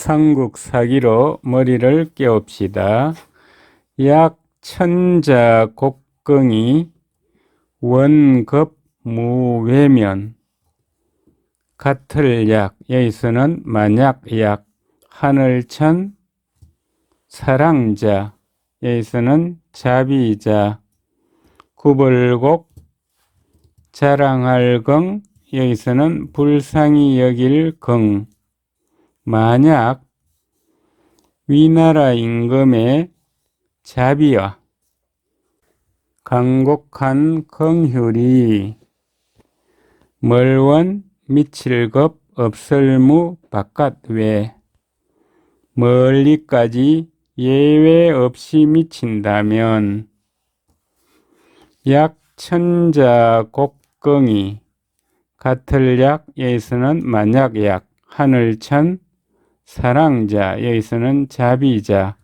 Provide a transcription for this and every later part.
삼국 사기로 머리를 깨웁시다. 약 천자 곡경이 원급 무외면. 같을 약 여기서는 만약 약 하늘천 사랑자. 여기서는 자비자. 구벌곡 자랑할 경 여기서는 불쌍히 여길 경 만약 위나라 임금의 자비와 강곡한 긍휼이 멀원 미칠급 없설무 바깥 외 멀리까지 예외 없이 미친다면 약 천자 곡경이 같을 약 여기서는 만약 약 하늘천 사랑자 여기서는 자비자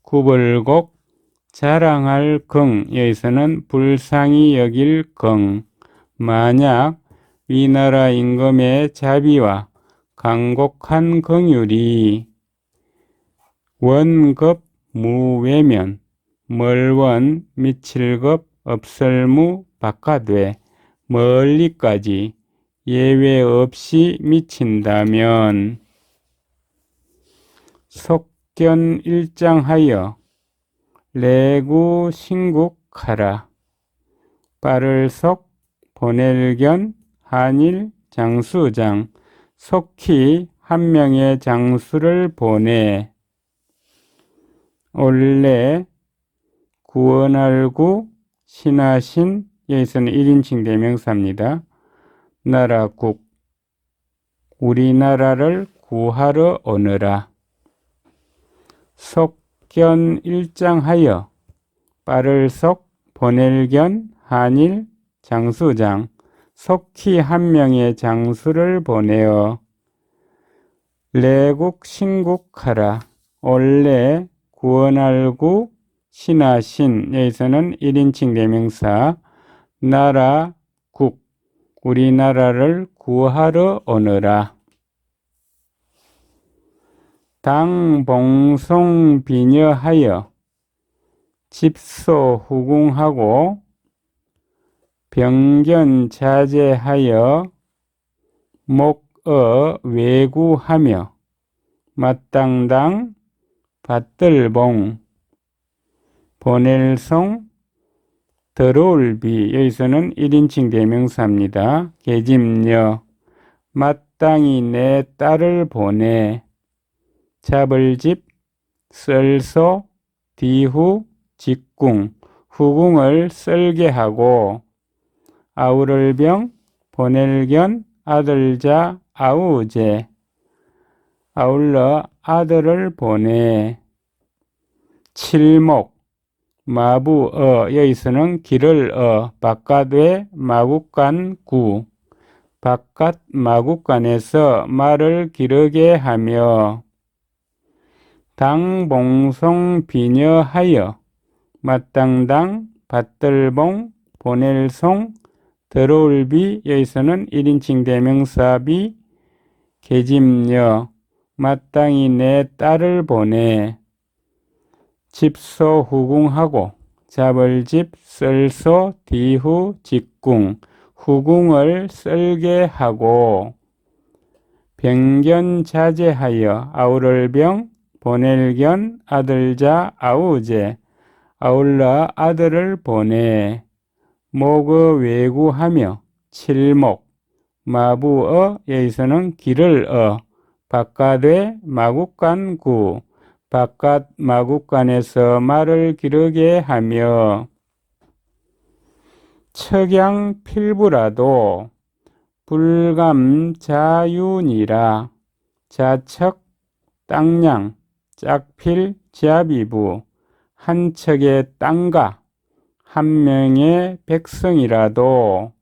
구벌곡 자랑할 경 여기서는 불쌍히 여길 경 만약 위나라 임금의 자비와 강곡한 긍휼이 원급 무외면 멀원 미칠급 없설무 바깥외 멀리까지 예외 없이 미친다면 속견 일장하여 레구 신국하라 빠를 속 보낼견 한일 장수장 속히 한 명의 장수를 보내 원래 구원할구 신하신 여기서는 1인칭 대명사입니다. 나라국 우리나라를 구하러 오너라. 속견 일장하여 빠를 속 보낼견 한일 장수장 속히 한 명의 장수를 보내어 레국 신국하라. 원래 구원할구 신하신 여기서는 1인칭 대명사 나라 국 우리나라를 구하러 오너라 당봉송 비녀하여 집소 후궁하고 병견 자제하여 목어 외구하며 마땅당 받들봉 보낼송 들어올비 여기서는 1인칭 대명사입니다. 계집녀 마땅히 내 딸을 보내 잡을 집 썰소 뒤후 직궁 후궁을 썰게 하고 아우를병 보낼견 아들자 아우제. 아울러 아들을 보내. 칠목 마부어 여기서는 길을 어 바깥외 마국간 구. 바깥 마국간에서 말을 기르게 하며 당봉송 비녀하여 마땅당 받들봉 보낼송 들어올비 여기서는 1인칭 대명사비 계집녀 마땅히 내 딸을 보내 집소 후궁하고 잡을 집 썰소 뒤후 직궁 후궁을 썰게 하고 병견 자제하여 아우를 병 보낼견 아들자 아우제 아울러 아들을 보내. 목어 외구하며 칠목 마부어 여기서는 길을 어. 바깥에 마국간 구 바깥 마국간에서 말을 기르게 하며. 척양 필부라도 불감 자윤이라. 자척 땅량 짝필 지아비부. 한 척의 땅과 한 명의 백성이라도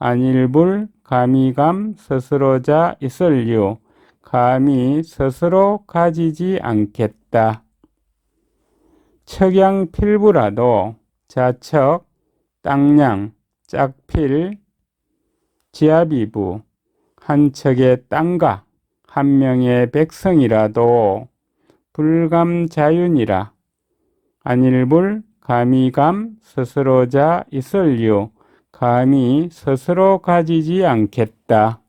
안일불 감이감 스스로자 있을유. 감히 스스로 가지지 않겠다. 척양 필부라도 자척, 땅량, 짝필, 지아비부. 한 척의 땅과 한 명의 백성이라도 불감자윤이라 안일불 감이감 스스로자 있을유 감히 스스로 가지지 않겠다.